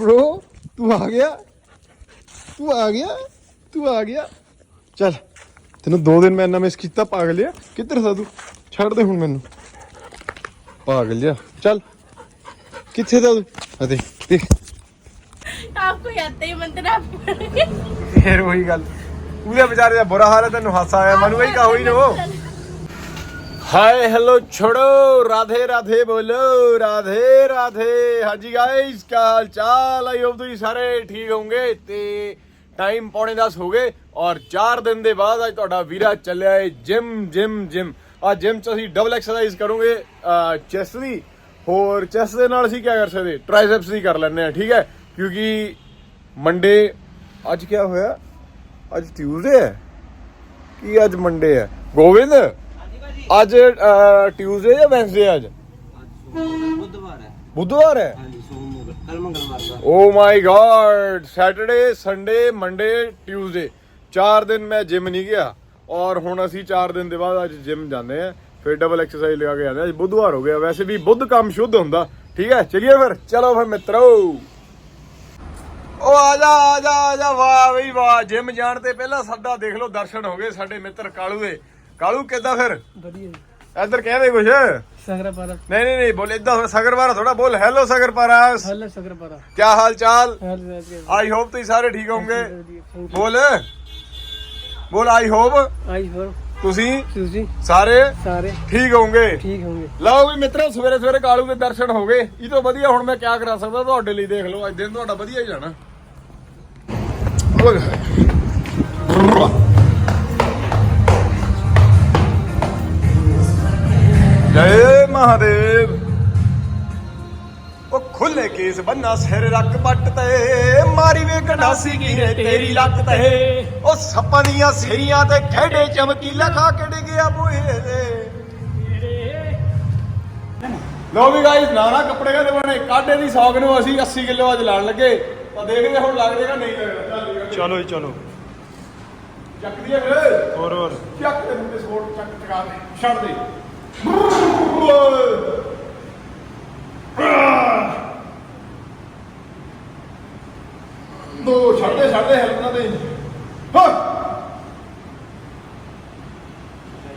bro ਤੂੰ ਆ ਗਿਆ ਤੂੰ ਆ ਗਿਆ ਤੂੰ ਆ ਗਿਆ ਚੱਲ ਤੈਨੂੰ ਦੋ ਦਿਨ ਮੈਂ ਇੰਨਾ ਮਿਸ ਕੀਤਾ ਪਾਗਲ ਲਿਆ ਕਿੱਧਰ ਸਾ ਤੂੰ ਛੱਡ ਦੇ ਹੁਣ ਮੈਨੂੰ ਪਾਗਲ ਲਿਆ ਚੱਲ ਕਿੱਥੇ ਦਾ ਤੂੰ ਆ ਦੇਖ ਦੇਖ आपको आते ही मंदिर आप ਫੇਰ ਉਹੀ ਗੱਲ ਉਹਦੇ ਵਿਚਾਰੇ ਦਾ ਬੁਰਾ ਹਾਲ ਹੈ ਤੈਨੂੰ ਹਾਸਾ ਆਇਆ ਮਨੂੰ ਹੀ ਕਹੋ ਹੀ ਨਾ ਉਹ ਹਾਏ ਹੈਲੋ ਛੋੜੋ, ਰਾਧੇ ਰਾਧੇ ਬੋਲੋ, ਰਾਧੇ ਰਾਧੇ। ਹਾਂਜੀ ਗਾਇਸ ਕੀ ਚਾਲ? ਆਈ ਹੋਪ ਤੁਸੀਂ ਸਾਰੇ ਠੀਕ ਹੋਵੋਗੇ ਤੇ ਟਾਈਮ ਪੌਣੇ 10 ਹੋ ਗਏ ਔਰ 4 ਦਿਨ ਦੇ ਬਾਅਦ ਅੱਜ ਤੁਹਾਡਾ ਵੀਰਾ ਚੱਲਿਆ ਏ ਜਿਮ ਜਿਮ ਜਿਮ ਆ ਜਿਮ ਚ ਅਸੀਂ ਡਬਲ ਐਕਸਰਸਾਈਜ਼ ਕਰੋਗੇ। ਚੈਸਟ ਦੀ। ਹੋਰ ਚੈਸਟ ਦੇ ਨਾਲ ਅਸੀਂ ਕੀ ਕਰ ਸਕਦੇ? ਟ੍ਰਾਈਸੈਪਸ ਦੀ ਕਰ ਲੈਂਦੇ ਆ ਠੀਕ ਹੈ? ਕਿਉਂਕਿ ਮੰਡੇ ਅੱਜ ਕੀ ਹੋਇਆ? ਅੱਜ ਟਿਊਜ਼ਡੇ ਹੈ। ਕੀ ਅੱਜ ਮੰਡੇ ਹੈ? ਗੋਬਿੰਦ ਅੱਜ ਟਿਊਜ਼ਡੇ ਜਾਂ ਵੈਨਸਡੇ ਅੱਜ? ਬੁੱਧਵਾਰ ਹੈ। ਬੁੱਧਵਾਰ ਹੈ? ਓ my god Saturday Sunday Monday Tuesday 4 ਦਿਨ ਮੈਂ ਜਿਮ ਨਹੀਂ ਗਿਆ ਔਰ ਹੁਣ ਅਸੀਂ 4 ਦਿਨ ਦੇ ਬਾਅਦ ਅੱਜ ਜਿਮ ਜਾਂਦੇ ਆ ਫਿਰ ਡਬਲ ਐਕਸਰਸਾਈਜ਼ ਲਗਾ ਕੇ ਜਾਂਦੇ ਅੱਜ ਬੁੱਧਵਾਰ ਹੋ ਗਿਆ। ਵੈਸੇ ਵੀ ਬੁੱਧ ਕੰਮ ਸ਼ੁੱਧ ਹੁੰਦਾ। ਠੀਕ ਹੈ? ਚਲਿਏ ਫਿਰ। ਚਲੋ ਫਿਰ ਮਿੱਤਰੋ। ਓ ਆ ਜਾ ਆ ਜਾ ਆ ਜਾ। ਵਾਹ ਬਈ ਵਾਹ। ਜਿਮ ਜਾਣ ਤੇ ਪਹਿਲਾਂ ਸਾਡਾ ਦੇਖ ਲਓ। ਦਰਸ਼ਨ ਹੋ ਗਏ ਸਾਡੇ ਮਿੱਤਰ ਕਾਲੂ ਦੇ। ਕਾਲੂ ਕਿੱਦਾਂ ਫਿਰ? ਵਧੀਆ ਇੱਧਰ ਕਹਿੰਦੇ ਕੁਛ। ਸਗਰਪਾਰਾ। ਨਹੀਂ ਨਹੀਂ ਨਹੀਂ ਬੋਲ ਇਦਾਂ ਸਗਰਵਾਰਾ ਥੋੜਾ ਬੋਲ। ਹੈਲੋ ਸਗਰਪਾਰਾਸ ਹੱਲ ਸਗਰਪਾਰਾ। ਕੀ ਹਾਲ ਚਾਲ? ਆਈ ਹੋਪ ਤੁਸੀਂ ਸਾਰੇ ਠੀਕ ਹੋਵੋਗੇ। ਥੈਂਕ ਬੋਲ। ਬੋਲ ਆਈ ਹੋਪ ਆਈ ਹੋਰ ਤੁਸੀਂ? ਤੁਸੀਂ? ਸਾਰੇ? ਸਾਰੇ। ਠੀਕ ਹੋਵੋਗੇ? ਠੀਕ ਹੋਗੇ ਲਓ ਵੀ ਮਿੱਤਰੋ ਸਵੇਰੇ ਸਵੇਰੇ ਕਾਲੂ ਦੇ ਦਰਸ਼ਨ ਹੋ ਗਏ। ਇਹ ਤੋਂ ਵਧੀਆ ਹੁਣ ਮੈਂ ਕੀ ਕਰਾ ਸਕਦਾ ਤੁਹਾਡੇ ਲਈ ਦੇਖ ਲਓ। ਅੱਜ ਦਿਨ ਤੁਹਾਡਾ ਵਧੀਆ ਹੀ ਜਾਣਾ। ਜੈ ਮਹਾਦੇਵ। ਉਹ ਖੁੱਲੇ ਕੇਸ ਬੰਨਾ ਸਿਰ ਰੱਖ ਪੱਟ ਤੇ ਮਾਰੀ ਵੇ ਗੰਡਾਸੀ ਗੀਰੇ ਤੇਰੀ ਲੱਕ ਤੇ। ਉਹ ਸੱਪਾਂ ਦੀਆਂ ਸਿਰੀਆਂ ਤੇ ਖੇਡੇ ਚਮਕੀਲਾ ਖਾ ਕੇ ਡਿੱਗਿਆ ਬੂਹੇ ਦੇ ਲੋ ਵੀ ਗਾਇਸ ਨਾਨਾ ਕੱਪੜੇ ਕਾ ਬਣੇ ਕਾਡੇ ਦੀ ਸੌਗ ਨੂੰ ਅਸੀਂ 80 ਕਿਲੋ ਅੱਜ ਲਾਣ ਲੱਗੇ। ਤਾਂ ਦੇਖਦੇ ਹੁਣ ਲੱਗ ਜਾਏਗਾ ਨਹੀਂ ਲੱਗਦਾ ਚੱਲ ਜੀ, ਚਲੋ। ਚੱਕ ਦਈਏ ਫਿਰ। ਹੋਰ ਹੋਰ। ਚੱਕ ਦੇ ਮੁੰਡੇ ਸਪੋਰਟ ਚੱਕ ਟਕਾ ਦੇ ਛੱਡ ਦੇ। ਦੋ ਛੱਡ ਦੇ ਛੱਡ ਦੇ ਹੈਲਪ ਨਾ ਦੇ ਹਾਂ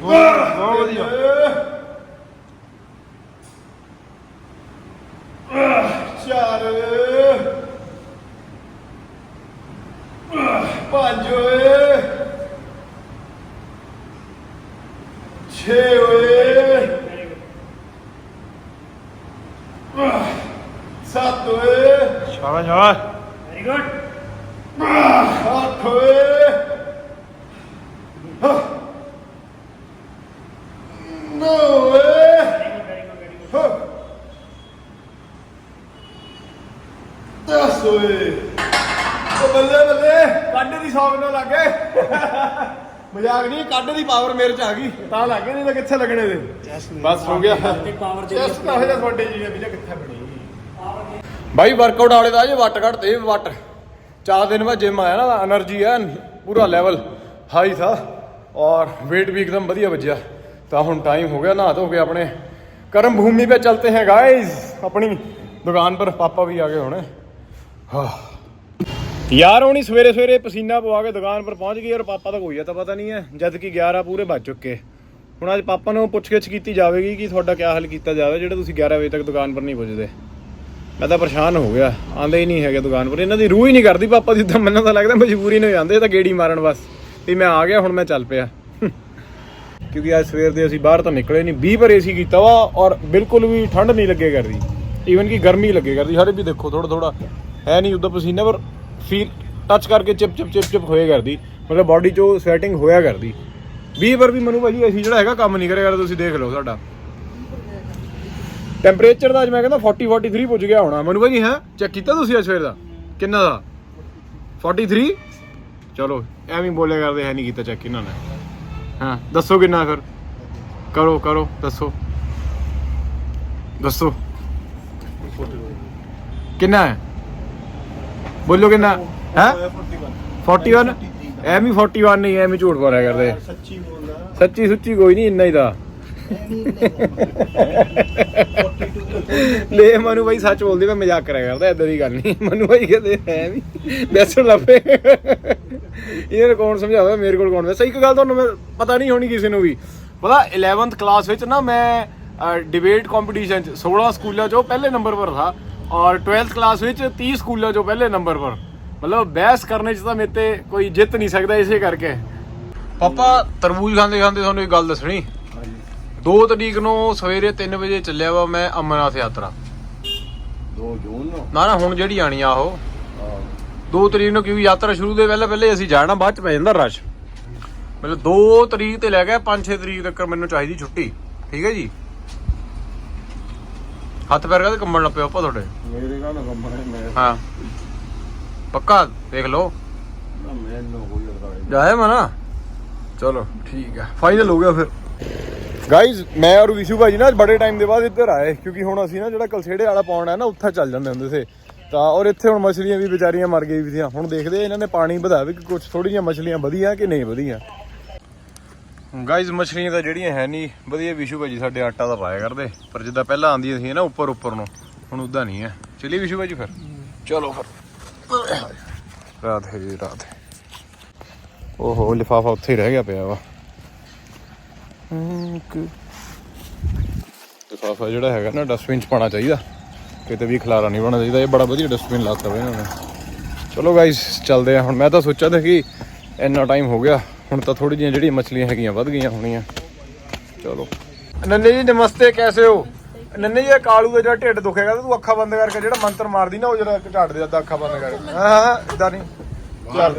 ਬਹੁਤ ਵਧੀਆ ਚਾਰ ਪੰਜ ਓਏ ਛੇ ਓਏ ਸੱਤ ਓਏ ਸ਼ਾਬਾਸ਼ ਸ਼ਾਬਾਸ਼ ਅੱਠ ਓਏ। ਨੌ ਓਏ ਹਾਂ। ਦਸ ਓਏ ਉਹ ਬੱਲੇ ਬੱਲੇ ਕੱਢ ਦੀ ਸੌਗ ਨਾਲ ਲੱਗੇ ਮਜ਼ਾਕ ਨਹੀਂ ਕੱਢ ਦੀ ਪਾਵਰ ਮੇਰੇ ਚ ਆ ਗਈ। ਤਾਂ ਲੱਗੇ ਨਹੀਂ ਤਾਂ ਕਿੱਥੇ ਲੱਗਣੇ ਦੇ ਬਸ ਹੋ ਗਿਆ। ਪਾਵਰ ਚੈਸਟ ਤਾਂ ਹਜੇ ਤੁਹਾਡੇ ਜੀ ਨੇ ਵੀ ਕਿੱਥੇ ਬਣੀ। ਬਾਈ ਵਰਕਆਊਟ ਵਾਲੇ ਦਾ ਜੇ ਵੱਟ ਘੜ ਦੇ ਵੱਟ। ਚਾਰ ਦਿਨ ਬਾਅਦ ਜਿਮ ਆਇਆ ਨਾ એનર્ਜੀ ਹੈ, ਪੂਰਾ ਲੈਵਲ ਹਾਈ ਥਾ, ਔਰ weight ਵੀ ਇੱਕਦਮ ਵਧੀਆ ਵੱਜਿਆ। ਤਾਂ ਹੁਣ ਟਾਈਮ ਹੋ ਗਿਆ ਨਾ ਧੋ ਕੇ ਆਪਣੇ ਕਰਮ ਭੂਮੀ 'ਤੇ ਚਲਤੇ ਹੈ ਗਾਇਸ ਆਪਣੀ ਦੁਕਾਨ ਪਰ ਪਾਪਾ ਵੀ ਆ ਗਏ ਹੁਣ। ਹਾਂ। ਯਾਰ, ਹੁਣੀ ਸਵੇਰੇ ਸਵੇਰੇ ਪਸੀਨਾ ਪਵਾ ਕੇ ਦੁਕਾਨ ਪਰ ਪਹੁੰਚ ਗਈ ਔਰ ਪਾਪਾ ਤਾਂ ਕੋਈ ਤਾਂ ਪਤਾ ਨਹੀਂ ਹੈ, ਜਦ ਕਿ 11 ਪੂਰੇ ਵੱਜ ਚੁੱਕੇ। ਹੁਣ ਅੱਜ ਪਾਪਾ ਨੂੰ ਪੁੱਛਗਿੱਛ ਕੀਤੀ ਜਾਵੇਗੀ ਕਿ ਤੁਹਾਡਾ ਕੀ ਹੱਲ ਕੀਤਾ ਜਾਵੇ, ਜਿਹੜਾ ਤੁਸੀਂ 11 ਵਜੇ ਤੱਕ ਦੁਕਾਨ ਪਰ ਨਹੀਂ ਪੁੱਜਦੇ। ਮੈਂ ਤਾਂ ਪਰੇਸ਼ਾਨ ਹੋ ਗਿਆ। ਆਂਦੇ ਹੀ ਨਹੀਂ ਹੈਗੇ ਦੁਕਾਨ ਪਰ। ਇਹਨਾਂ ਦੀ ਰੂਹ ਹੀ ਨਹੀਂ ਕਰਦੀ ਪਾਪਾ ਦੀ ਤਾਂ। ਮੈਨੂੰ ਤਾਂ ਲੱਗਦਾ ਮਜਬੂਰੀ ਨੇ ਜਾਂਦੇ ਤਾਂ ਗੇੜੀ ਮਾਰਨ ਬਸ। ਵੀ ਮੈਂ ਆ ਗਿਆ, ਹੁਣ ਮੈਂ ਚੱਲ ਪਿਆ। ਕਿਉਂਕਿ ਅੱਜ ਸਵੇਰ ਦੇ ਅਸੀਂ ਬਾਹਰ ਤਾਂ ਨਿਕਲੇ ਨਹੀਂ। 20 ਪਰ ਏਸੀ ਕੀਤਾ ਵਾ ਔਰ ਬਿਲਕੁਲ ਵੀ ਠੰਡ ਨਹੀਂ ਲੱਗੇ ਕਰਦੀ। ਈਵਨ ਕਿ ਗਰਮੀ ਲੱਗੇ ਕਰਦੀ। ਹਰੇ ਵੀ ਦੇਖੋ ਥੋੜਾ ਥੋੜਾ ਹੈ ਨਹੀਂ ਉਦਾਂ ਪਸੀਨਾ, ਪਰ ਫੀਲ ਟੱਚ ਕਰਕੇ ਚਿਪ ਚਿਪ ਚਿਪ ਚਿਪ ਹੋਏ ਕਰਦੀ। ਮਤਲਬ ਬਾਡੀ ਚੋਂ ਸਵੈਟਿੰਗ ਹੋਇਆ ਕਰਦੀ। 20 ਪਰ ਵੀ ਮਨੂ ਭਾਜੀ ਅਸੀਂ ਜਿਹੜਾ ਹੈਗਾ ਕੰਮ ਨਹੀਂ ਕਰਿਆ ਕਰਦਾ, ਤੁਸੀਂ ਦੇਖ ਲਓ ਸਾਡਾ। ਟੈਂਪਰੇਚਰ ਦਾ ਅੱਜ ਮੈਂ ਕਹਿੰਦਾ 40 43 ਪੁੱਜ ਗਿਆ ਹੋਣਾ। ਮਨੂ ਭਾਜੀ ਹੈ? ਚੈੱਕ ਕੀਤਾ ਤੁਸੀਂ ਅੱਜ ਸਵੇਰ ਦਾ? ਕਿੰਨਾ ਦਾ? 43 ਚਲੋ ਐਵੇਂ ਹੀ ਬੋਲਿਆ ਕਰਦੇ ਹੈ ਨਹੀਂ ਕੀਤਾ ਚੈੱਕ ਇਹਨਾਂ ਨੇ। ਹਾਂ? ਦੱਸੋ ਕਿੰਨਾ ਫਿਰ? ਕਰੋ ਕਰੋ ਦੱਸੋ। ਦੱਸੋ। ਕਿੰਨਾ ਹੈ? ਬੋਲੋ ਕਿੰਨਾ? ਹੈ? 41 ਐਵੇਂ ਹੀ 41 ਨਹੀਂ ਐਵੇਂ ਝੂਠ ਬੋਲਿਆ ਕਰਦੇ। ਸੱਚੀ ਬੋਲਦਾ। ਸੱਚੀ ਸੁੱਚੀ ਕੋਈ ਨਹੀਂ ਇੰਨਾ ਹੀ ਦਾ। ਲੈ ਮਨੂ ਬਾਈ, ਸੱਚ ਬੋਲਦੀ ਮੈਂ ਮਜ਼ਾਕ ਕਰਿਆ ਕਰਦਾ, ਏਦਾਂ ਦੀ ਗੱਲ ਨਹੀਂ। ਮਨੂ ਬਾਈ ਕਹਿੰਦੇ, ਹੈ ਵੀ, ਦੱਸਣ ਲੱਪੇ। ਇਹਨੂੰ ਕੌਣ ਸਮਝਾਵੇ ਮੇਰੇ ਕੋਲ ਕੌਣ? ਵੈਸੇ ਇੱਕ ਗੱਲ ਤੁਹਾਨੂੰ ਮੈਂ ਪਤਾ ਨਹੀਂ ਹੋਣੀ ਕਿਸੇ ਨੂੰ ਵੀ। ਪਤਾ 11th ਕਲਾਸ ਵਿੱਚ ਨਾ ਮੈਂ ਡਿਬੇਟ ਕੰਪੀਟੀਸ਼ਨ ਚ 16 ਸਕੂਲਾਂ ਚੋਂ ਪਹਿਲੇ ਨੰਬਰ ਪਰ ਥਾ ਔਰ 12th ਕਲਾਸ ਵਿੱਚ 30 ਸਕੂਲਾਂ ਚੋਂ ਪਹਿਲੇ ਨੰਬਰ ਪਰ। ਮਤਲਬ ਬਹਿਸ ਕਰਨੇ ਚ ਤਾਂ ਮੇਰੇ ਤੇ ਕੋਈ ਜਿੱਤ ਨਹੀਂ ਸਕਦਾ ਇਸੇ ਕਰਕੇ। ਪਾਪਾ, ਤਰਬੂਜ ਖਾਂਦੇ ਖਾਂਦੇ ਤੁਹਾਨੂੰ ਇੱਕ ਗੱਲ ਦੱਸਣੀ। 2 ਤਰੀਕ ਨੂੰ ਸਵੇਰੇ 3 ਵਜੇ ਚੱਲਿਆ ਵਾ ਮੈਂ ਅਮਰਨਾਥ ਯਾਤਰਾ। 2 ਜੂਨ ਨੂੰ? ਨਾ ਨਾ ਹੁਣ ਜਿਹੜੀ ਆਣੀ ਆ ਉਹ। 2 ਤਰੀਕ ਨੂੰ ਕਿਉਂਕਿ ਯਾਤਰਾ ਸ਼ੁਰੂ ਦੇ ਪਹਿਲਾਂ ਪਹਿਲੇ ਅਸੀਂ ਜਾਣਾ ਬਾਅਦ ਚ ਪੈ ਜਾਂਦਾ ਰਸ਼। ਮਤਲਬ 2 ਤਰੀਕ ਤੇ ਲੈ ਕੇ 5-6 ਤਰੀਕ ਤੱਕ ਮੈਨੂੰ ਚਾਹੀਦੀ ਛੁੱਟੀ। ਠੀਕ ਹੈ ਜੀ? ਹੱਥ ਪੈਰ ਕਾਹਦੇ ਕੰਬਣ ਲੱਪੇ ਆਪਾਂ ਤੁਹਾਡੇ? ਮੇਰੇ ਕਾ ਨਾ ਕੰਮਣੇ ਮੈਂ ਹਾਂ। ਪੱਕਾ? ਦੇਖ ਲਓ। ਮੈਨੂੰ ਕੋਈ ਜਾਏ ਮਨਾ ਚਲੋ ਠੀਕ ਹੈ। ਫਾਈਨਲ ਹੋ ਗਿਆ ਫਿਰ। ਗਾਈਜ਼ ਮੈਂ ਔਰ ਵਿਸ਼ੂ ਭਾਜੀ ਨਾ ਬੜੇ ਟਾਈਮ ਦੇ ਬਾਅਦ ਇੱਧਰ ਆਏ, ਕਿਉਂਕਿ ਹੁਣ ਅਸੀਂ ਨਾ ਜਿਹੜਾ ਕਲਸੇੜੇ ਵਾਲਾ ਪੌਂਡ ਹੈ ਨਾ, ਉੱਥੇ ਚੱਲ ਜਾਂਦੇ ਹੁੰਦੇ ਸੀ। ਤਾਂ ਔਰ ਇੱਥੇ ਹੁਣ ਮਛਲੀਆਂ ਵੀ ਵਿਚਾਰੀਆਂ ਮਰ ਗਈ ਵੀ ਸੀ ਹੁਣ ਦੇਖਦੇ ਇਹਨਾਂ ਨੇ ਪਾਣੀ ਵਧਾ ਵੀ ਕਿ ਕੁਝ ਥੋੜੀਆਂ ਮਛਲੀਆਂ ਵਧੀਆ ਕਿ ਨਹੀਂ ਵਧੀਆ। ਗਾਈਜ਼ ਮਛਲੀਆਂ ਤਾਂ ਜਿਹੜੀਆਂ ਹੈ ਨਹੀਂ, ਵਧੀਆ ਵਿਸ਼ੂ ਭਾਜੀ ਸਾਡੇ ਆਟਾ ਦਾ ਪਾਇਆ ਕਰਦੇ। ਪਰ ਜਿੱਦਾਂ ਪਹਿਲਾਂ ਆਉਂਦੀਆਂ ਸੀ ਨਾ ਉੱਪਰ ਉੱਪਰ ਨੂੰ, ਹੁਣ ਉਦਾਂ ਨਹੀਂ ਹੈ। ਚਲੀ ਵਿਸ਼ੂ ਭਾਜੀ ਫਿਰ। ਚਲੋ ਫਿਰ। ਰਾਧੇ ਜੀ, ਰਾਧੇ। ਓਹੋ, ਲਿਫਾਫਾ ਉੱਥੇ ਹੀ ਰਹਿ ਗਿਆ ਪਿਆ ਵਾ। ਲਿਫਾਫਾ ਜਿਹੜਾ ਹੈਗਾ ਨਾ ਡਸਟਬਿਨ ਚ ਪਾਣਾ ਚਾਹੀਦਾ। ਕਿਤੇ ਵੀ ਖਲਾਰਾ ਨਹੀਂ ਪਾਉਣਾ ਚਾਹੀਦਾ। ਇਹ ਬੜਾ ਵਧੀਆ ਡਸਟਬਿਨ ਲਾਤਾ ਵਾ ਇਹਨਾਂ ਨੇ। ਚਲੋ ਗਾਇਸ ਚੱਲਦੇ ਆ ਹੁਣ। ਮੈਂ ਤਾਂ ਸੋਚਿਆ ਤਾਂ ਕਿ ਇੰਨਾ ਟਾਈਮ ਹੋ ਗਿਆ। ਹੁਣ ਤਾਂ ਥੋੜੀ ਜਿਹੀਆਂ ਜਿਹੜੀਆਂ ਮਛਲੀਆਂ ਹੈਗੀਆਂ ਵੱਧ ਗਈਆਂ ਹੋਣੀਆਂ। ਚਲੋ। ਨੰਨੇ ਜੀ ਨਮਸਤੇ ਕੈਸੇ ਹੋ? ਨੰਨੇ ਜੀ ਇਹ ਕਾਲੂ ਦਾ ਜਿਹੜਾ ਢਿੱਡ ਦੁਖੇਗਾ ਤੂੰ ਅੱਖਾਂ ਬੰਦ ਕਰਕੇ ਜਿਹੜਾ ਮੰਤਰ ਮਾਰਦੀ ਨਾ ਉਹ ਜਿਹੜਾ ਝਾੜ ਦੇ ਅੱਖਾਂ ਬੰਦ ਕਰਕੇ। ਹਾਂ ਹਾਂ ਇਦਾਂ ਨਹੀਂ। ਚੱਲ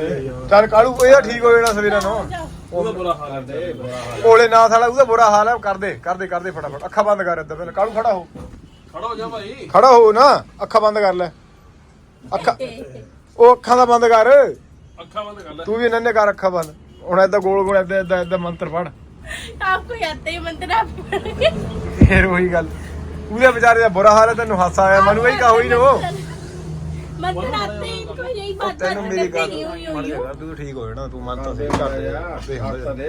ਚੱਲ ਕਾਲੂ ਇਹਦਾ ਠੀਕ ਹੋ ਜਾਣਾ ਸਵੇਰਾ ਨੂੰ। ਉਹਦਾ ਬੁਰਾ ਹਾਲ ਕਰਦੇ ਬੁਰਾ ਹਾਲ ਕੋਲੇ ਨਾ ਸਾਲਾ ਉਹਦਾ ਬੁਰਾ ਹਾਲ ਹੈ ਕਰਦੇ ਕਰਦੇ ਕਰਦੇ ਫਟਾਫਟ। ਅੱਖਾਂ ਬੰਦ ਕਰ ਇੱਧਰ ਪਹਿਲਾਂ ਕਾਲੂ ਖੜਾ ਹੋ। ਖੜਾ ਹੋ ਜਾ ਭਾਈ। ਖੜਾ ਹੋ ਨਾ ਅੱਖਾਂ ਬੰਦ ਕਰ ਲੈ। ਅੱਖਾਂ ਉਹ ਅੱਖਾਂ ਦਾ ਬੰਦ ਕਰ। ਅੱਖਾਂ ਬੰਦ ਕਰ ਲੈ। ਤੂੰ ਵੀ ਇਹਨਾਂ ਨੇ ਕਰ ਅੱਖਾਂ ਬੰਦ। ਹੁਣ ਐਦਾਂ ਗੋਲ ਗੋਲ ਐਦਾਂ ਐਦਾਂ ਐਦਾਂ ਮੰਤਰ ਪੜ ਆਪਕੋ ਆਤੇ ਹੀ ਮੰਤਰ ਆਪ ਫੇਰ ਉਹੀ ਗੱਲ। ਉਹਦੇ ਵਿਚਾਰੇ ਦਾ ਬੁਰਾ ਹਾਲ ਹੈ ਤੈਨੂੰ ਹਾਸਾ ਆਇਆ ਮਨੂੰ ਇਹ ਕਹੋ ਹੀ ਨਾ ਉਹ। ਮਤਰਾਤੇ ਕੋਈ ਇਹੀ ਬਾਤ ਤੈਨੂੰ ਮੇਰੀ ਗੱਲ ਮੜ ਜਾਗਾ ਤੂੰ ਠੀਕ ਹੋ ਜਾਣਾ ਤੂੰ ਮਨ ਤਾਂ ਸਹੀ ਕਰ ਦੇ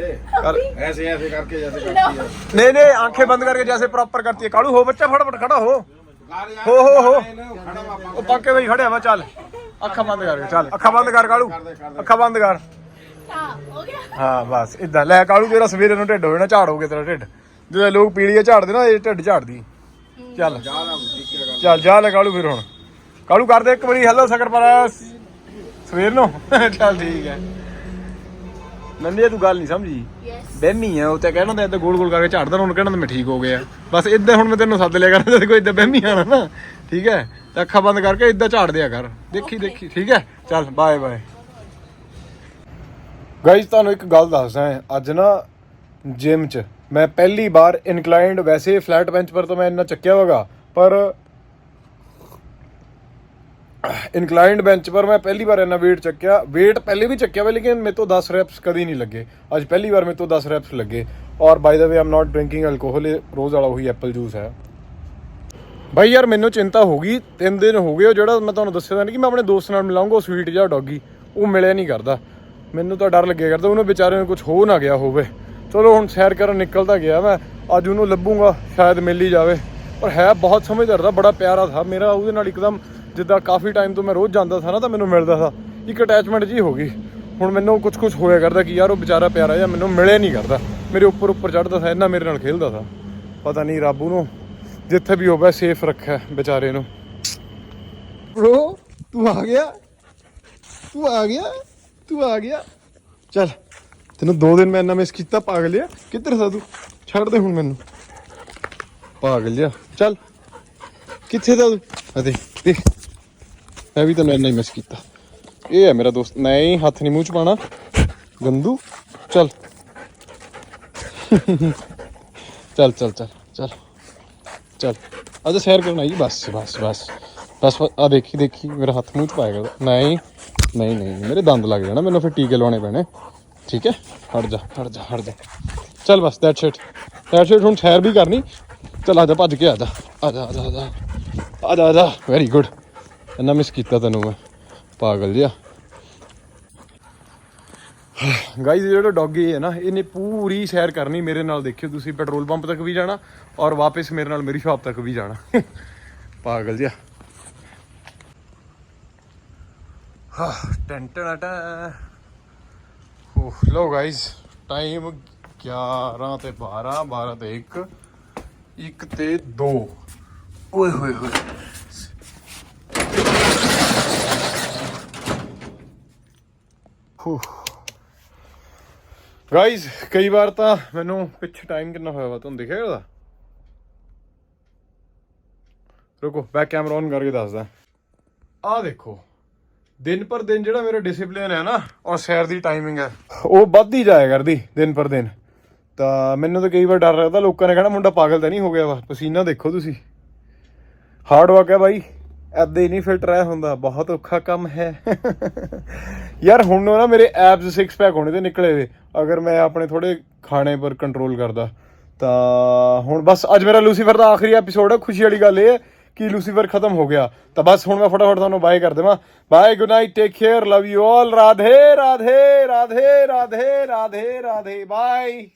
ਨਹੀਂ ਨਹੀਂ ਬੰਦ ਕਰਕੇ ਜੈਸੇ ਪ੍ਰੋਪਰ ਕਰਤੀ ਕਾਲੂ ਹੋ ਬੱਚਾ ਫਟਾਫਟ ਖੜਿਆ ਵਾ ਚੱਲ। ਅੱਖਾਂ ਬੰਦ ਕਰ ਚੱਲ। ਅੱਖਾਂ ਬੰਦ ਕਰ ਕਾਲੂ। ਅੱਖਾਂ ਬੰਦ ਕਰ। ਹਾਂ ਬਸ ਇਦਾਂ ਲੈ ਕਾਲੂ ਤੇਰਾ ਸਵੇਰੇ ਨੂੰ ਢਿੱਡ ਹੋ ਜਾਣਾ ਝਾੜ ਤੇਰਾ ਢਿੱਡ। ਜਦੋਂ ਲੋਕ ਪੀਲੀਆ ਝਾੜਦੇ ਨਾ ਢਿੱਡ ਝਾੜਦੀ। ਚੱਲ। ਚੱਲ ਜਾ ਲੈ ਕਾਲੂ ਫਿਰ ਹੁਣ। ਕਾਲੂ ਕਰ ਦੇ ਇੱਕ ਵਾਰੀ ਹੈਲੋ ਸਕਰਪਾਰਾ ਸਵੇਰ ਨੂੰ। ਚੱਲ ਠੀਕ ਹੈ। ਨੰਦੀ ਤੂੰ ਗੱਲ ਨਹੀਂ ਸਮਝੀ? ਬਹਿਮੀ ਆ ਉਹ ਤੇ ਕਹਿਣਾ ਤਾਂ ਗੋਲ ਗੋਲ ਕਰਕੇ ਝਾੜਦਾ ਉਹਨੂੰ ਕਹਿਣਾ ਤਾਂ ਮੈਂ ਠੀਕ ਹੋ ਗਿਆ। ਬਸ ਇਦਾਂ ਹੁਣ ਮੈਂ ਤੈਨੂੰ ਸੱਦ ਲਿਆ ਕਰਦਾ ਕੋਈ ਇਦਾਂ ਬਹਿਮੀ ਆਣਾ ਨਾ ਠੀਕ ਹੈ? ਤੇ ਅੱਖਾਂ ਬੰਦ ਕਰਕੇ ਇਦਾਂ ਝਾੜ ਦਿਆ ਕਰ। ਦੇਖੀ ਦੇਖੀ ਠੀਕ ਹੈ? ਚੱਲ ਬਾਏ ਬਾਏ ਗਾਇਸ ਤੁਹਾਨੂੰ ਇੱਕ ਗੱਲ ਦੱਸਦਾ ਅੱਜ ਨਾ ਜਿਮ 'ਚ ਮੈਂ ਪਹਿਲੀ ਵਾਰ ਇਨਕਲਾਈਨਡ ਵੈਸੇ ਫਲੈਟ ਬੈਂਚ ਪਰ ਤਾਂ ਮੈਂ ਇੰਨਾ ਚੱਕਿਆ ਹੋਗਾ ਪਰ ਇਨਕਲਾਈਨਡ ਬੈਂਚ ਪਰ ਮੈਂ ਪਹਿਲੀ ਵਾਰ ਇੰਨਾ weight ਚੱਕਿਆ। weight ਪਹਿਲੇ ਵੀ ਚੱਕਿਆ ਵਾ, ਲੇਕਿਨ ਮੇਰੇ ਤੋਂ 10 ਰੈਪਸ ਕਦੀ ਨਹੀਂ ਲੱਗੇ। ਅੱਜ ਪਹਿਲੀ ਵਾਰ ਮੇਰੇ ਤੋਂ 10 ਰੈਪਸ ਲੱਗੇ। ਔਰ ਬਾਈ ਦਾ ਵੇ ਆਮ ਨਾਟ ਡਰਿੰਕਿੰਗ ਅਲਕੋਹਲ ਰੋਜ਼ ਵਾਲਾ ਉਹੀ ਐਪਲ ਜੂਸ ਹੈ। ਬਾਈ ਯਾਰ, ਮੈਨੂੰ ਚਿੰਤਾ ਹੋ ਗਈ। ਤਿੰਨ ਦਿਨ ਹੋ ਗਏ, ਉਹ ਜਿਹੜਾ ਮੈਂ ਤੁਹਾਨੂੰ ਦੱਸਿਆ ਤਾਂ ਨਹੀਂ ਕਿ ਮੈਂ ਆਪਣੇ ਦੋਸਤ ਨਾਲ ਮਿਲਾਉਂਗਾ ਉਹ ਸਵੀਟ ਜਾਂ ਡੌਗੀ ਉਹ ਮਿਲਿਆ ਨਹੀਂ ਕਰਦਾ। ਮੈਨੂੰ ਤਾਂ ਡਰ ਲੱਗਿਆ ਕਰਦਾ, ਉਹਨੂੰ ਵਿਚਾਰੇ ਨੂੰ ਕੁਝ ਹੋ ਨਾ ਗਿਆ ਹੋਵੇ। ਚਲੋ, ਹੁਣ ਸੈਰ ਕਰਨ ਨਿਕਲਦਾ ਗਿਆ ਮੈਂ। ਅੱਜ ਉਹਨੂੰ ਲੱਭੂਗਾ, ਸ਼ਾਇਦ ਮਿਲ ਹੀ ਜਾਵੇ। ਪਰ ਹੈ, ਬਹੁਤ ਸਮਝਦਾਰ ਦਾ, ਬੜਾ ਪਿਆਰਾ ਥਾ। ਮੇਰਾ ਉਹਦੇ ਨਾਲ ਇੱਕਦਮ ਜਿੱਦਾਂ ਕਾਫੀ ਟਾਈਮ ਤੋਂ ਮੈਂ ਰੋਜ਼ ਜਾਂਦਾ ਥਾ ਨਾ, ਤਾਂ ਮੈਨੂੰ ਮਿਲਦਾ ਥਾ ਇੱਕ ਅਟੈਚਮੈਂਟ ਜੀ ਹੋ ਗਈ। ਹੁਣ ਮੈਨੂੰ ਕੁਝ ਕੁਝ ਹੋਇਆ ਕਰਦਾ ਕਿ ਯਾਰ ਉਹ ਵਿਚਾਰਾ ਪਿਆਰਾ ਜਾਂ ਮੈਨੂੰ ਮਿਲੇ ਨਹੀਂ ਕਰਦਾ। ਮੇਰੇ ਉੱਪਰ ਉੱਪਰ ਚੜਦਾ ਥਾ ਇੰਨਾ ਮੇਰੇ ਨਾਲ ਖੇਲਦਾ ਥਾ ਪਤਾ ਨਹੀਂ ਰੱਬ ਉਹਨੂੰ ਜਿੱਥੇ ਵੀ ਹੋਵੇ ਸੇਫ ਰੱਖਿਆ ਵਿਚਾਰੇ ਨੂੰ। ਬ్రో ਤੂੰ ਆ ਗਿਆ? ਤੂੰ ਆ ਗਿਆ? ਤੂੰ ਆ ਗਿਆ? ਚੱਲ, ਤੈਨੂੰ ਦੋ ਦਿਨ ਮੈਂ ਇੰਨਾ ਮਿਸ ਕੀਤਾ ਪਾਗਲਿਆ ਕਿੱਧਰ ਸਾ ਤੂੰ? ਛੱਡ ਦੇ ਹੁਣ ਮੈਨੂੰ। ਪਾਗਲ ਜਿਹਾ। ਚੱਲ, ਕਿੱਥੇ ਦਾ ਤੂੰ? ਆ ਦੇਖ। ਮੈਂ ਵੀ ਤੈਨੂੰ ਇੰਨਾ ਹੀ ਮਿਸ ਕੀਤਾ ਇਹ ਹੈ ਮੇਰਾ ਦੋਸਤ ਨਹੀਂ ਹੱਥ ਨਹੀਂ ਮੂੰਹ ਚ ਪਾਣਾ ਗੰਦੂ ਚੱਲ ਚੱਲ ਚੱਲ ਚੱਲ ਚੱਲ ਚੱਲ ਅੱਜ ਸੈਰ ਕਰਨ ਆਈ ਬਸ ਬਸ ਬਸ ਬਸ ਆ ਦੇਖੀ ਦੇਖੀ ਮੇਰਾ ਹੱਥ ਮੂੰਹ ਚ ਪਾਇਆ ਕਰਦਾ ਨਹੀਂ ਨਹੀਂ ਨਹੀਂ ਮੇਰੇ ਦੰਦ ਲੱਗ ਜਾਣਾ ਮੈਨੂੰ ਫਿਰ ਟੀਕੇ ਲਵਾਉਣੇ ਪੈਣੇ ਠੀਕ ਹੈ ਹਟ ਜਾ ਹਟ ਜਾ ਹਟ ਜਾ ਚੱਲ ਬਸ ਦੈਟਸ ਇਟ ਦੈਟਸ ਇਟ ਹੁਣ ਸੈਰ ਵੀ ਕਰਨੀ ਚੱਲ ਆ ਜਾ ਭੱਜ ਕੇ ਆ ਜਾ ਆ ਜਾ ਆ ਜਾ ਆ ਜਾ ਆ ਜਾ ਆ ਜਾ ਵੈਰੀ ਗੁੱਡ ਇੰਨਾ ਮਿਸ ਕੀਤਾ ਤੈਨੂੰ ਮੈਂ ਪਾਗਲ ਜਿਹਾ ਗਾਈਜ਼ ਜਿਹੜਾ ਡੌਗੀ ਹੈ ਨਾ, ਇਹਨੇ ਪੂਰੀ ਸੈਰ ਕਰਨੀ ਮੇਰੇ ਨਾਲ ਦੇਖਿਓ ਤੁਸੀਂ ਪੈਟਰੋਲ ਪੰਪ ਤੱਕ ਵੀ ਜਾਣਾ ਔਰ ਵਾਪਸ ਮੇਰੇ ਨਾਲ ਮੇਰੀ ਸ਼ਾਪ ਤੱਕ ਵੀ ਜਾਣਾ। ਪਾਗਲ ਜਿਹਾ। ਹਾਂ ਟਨ ਟਨ ਓਹ ਲੋ ਗਾਈਜ਼ ਟਾਈਮ 11 ਤੇ 12 12 ਤੇ 1 1 ਤੇ 2 ਓਏ ਹੋਏ ਹੋਏ। ਹੂ ਕਈ ਵਾਰ ਤਾਂ ਮੈਨੂੰ ਪਿੱਛੇ ਟਾਈਮ ਕਿੰਨਾ ਹੋਇਆ ਵਾ ਤੁਹਾਨੂੰ ਦਿਖਿਆ ਉਹਦਾ ਰੁਕੋ ਬੈਕ ਕੈਮਰਾ ਔਨ ਕਰਕੇ ਦੱਸਦਾ। ਆਹ ਦੇਖੋ, ਦਿਨ ਪਰ ਦਿਨ ਜਿਹੜਾ ਮੇਰਾ ਡਿਸਪਲਿਨ ਹੈ ਨਾ ਔਰ ਸੈਰ ਦੀ ਟਾਈਮਿੰਗ ਹੈ। ਉਹ ਵੱਧਦੀ ਜਾਇਆ ਕਰਦੀ, ਦਿਨ ਪਰ ਦਿਨ। ਤਾਂ ਮੈਨੂੰ ਤਾਂ ਕਈ ਵਾਰ ਡਰ ਲੱਗਦਾ, ਲੋਕਾਂ ਨੇ ਕਹਿਣਾ, ਮੁੰਡਾ ਪਾਗਲ ਤਾਂ ਨਹੀਂ ਹੋ ਗਿਆ ਵਾ, ਪਸੀਨਾ ਦੇਖੋ ਤੁਸੀਂ। ਹਾਰਡ ਵਰਕ ਹੈ ਬਾਈ। ਐਦਾਂ ਹੀ ਨਹੀਂ ਫਿਲਟਰ ਰਹਿ ਹੁੰਦਾ, ਬਹੁਤ ਔਖਾ ਕੰਮ ਹੈ। ਯਾਰ ਹੁਣ ਨਾ ਮੇਰੇ ਐਬਸ ਸਿਕਸ ਪੈਕ ਹੋਣੇ ਤੇ ਨਿਕਲੇ ਵੇ। ਅਗਰ ਮੈਂ ਆਪਣੇ ਥੋੜੇ ਖਾਣੇ ਪਰ ਕੰਟਰੋਲ ਕਰਦਾ, ਤਾਂ ਹੁਣ ਬਸ ਅੱਜ ਮੇਰਾ ਲੂਸੀਫਰ ਦਾ ਆਖਰੀ ਐਪੀਸੋਡ ਹੈ ਖੁਸ਼ੀ ਵਾਲੀ ਗੱਲ ਇਹ ਹੈ ਕਿ ਲੂਸੀਫਰ ਖਤਮ ਹੋ ਗਿਆ। ਤਾਂ ਬਸ ਹੁਣ ਮੈਂ ਫਟਾਫਟ ਤੁਹਾਨੂੰ ਬਾਏ ਕਰ ਦੇਵਾਂ। Bye good night take care love you all Radhe Radhe Radhe Radhe Radhe Radhe bye